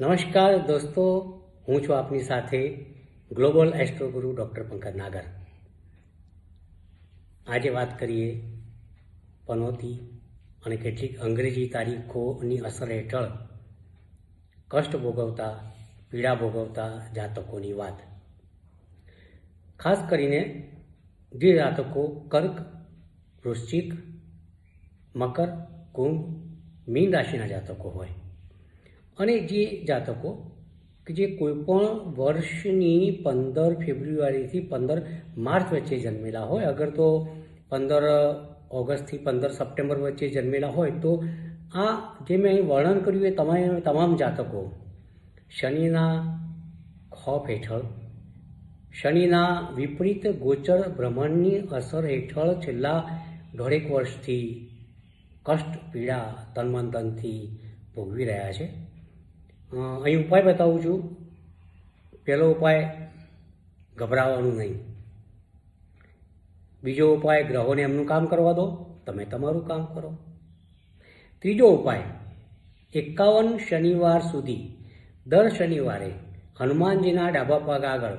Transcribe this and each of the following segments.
નમસ્કાર દોસ્તો, હું છું આપની સાથે ગ્લોબલ એસ્ટ્રોગુરુ ડૉક્ટર પંકજ નાગર. આજે વાત કરીએ પનોતી અને કેટલીક અંગ્રેજી તારીખોની અસર હેઠળ કષ્ટ ભોગવતા, પીડા ભોગવતા જાતકોની વાત. ખાસ કરીને જે કર્ક, વૃશ્ચિક, મકર, કુંભ, મીન રાશિના જાતકો હોય. અને જે જાતકો કે જે કોઈપણ વર્ષની પંદર ફેબ્રુઆરીથી પંદર માર્ચ વચ્ચે જન્મેલા હોય, અગર તો પંદર ઓગસ્ટથી પંદર સપ્ટેમ્બર વચ્ચે જન્મેલા હોય, તો આ જે મેં અહીં વર્ણન કર્યું એ તમામ તમામ જાતકો શનિના ખોફ હેઠળ, શનિના વિપરીત ગોચર ભ્રમણની અસર હેઠળ છેલ્લા દોઢેક વર્ષથી કષ્ટ, પીડા તનમન તનથી ભોગવી રહ્યા છે. અહીં ઉપાય બતાવું છું. પહેલો ઉપાય, ગભરાવાનું નહીં. બીજો ઉપાય, ગ્રહોને એમનું કામ કરવા દો, તમે તમારું કામ કરો. ત્રીજો ઉપાય, એકાવન શનિવાર સુધી, દર શનિવારે હનુમાનજીના ડાબા પગ આગળ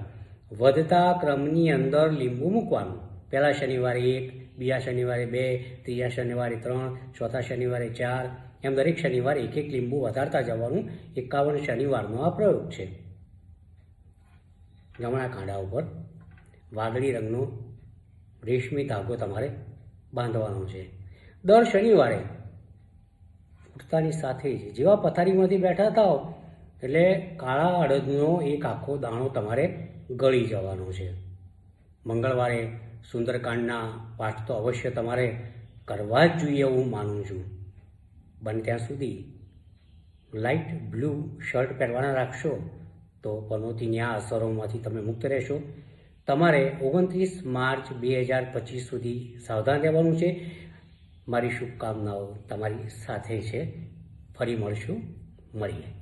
વધતા ક્રમની અંદર લીંબુ મૂકવાનું. પહેલા શનિવારે એક, બીજા શનિવારે બે, ત્રીજા શનિવારે ત્રણ, ચોથા શનિવારે ચાર, એમ દરેક શનિવારે એક એક લીંબુ વધારતા જવાનું એકાવન શનિવારનો આ પ્રયોગ છે. જમણા કાંડા ઉપર વાદળી રંગનો રેશમી ધાગો તમારે બાંધવાનો છે. દર શનિવારે ઉઠતાની સાથે જ જેવા પથારીમાંથી બેઠા થાવ એટલે કાળા અડદનો એક આખો દાણો તમારે ગળી જવાનો છે. મંગળવારે સુંદરકાંડના પાઠ તો અવશ્ય તમારે કરવા જ જોઈએ હું માનું છું. બને ત્યાં સુધી લાઇટ બ્લુ શર્ટ પહેરવાના રાખશો તો પનોતીની આ અસરોમાંથી તમે મુક્ત રહેશો. તમારે ઓગણત્રીસ માર્ચ બે હજાર પચીસ સુધી સાવધાન રહેવાનું છે. મારી શુભકામનાઓ તમારી સાથે છે. ફરી મળશું. મળીએ.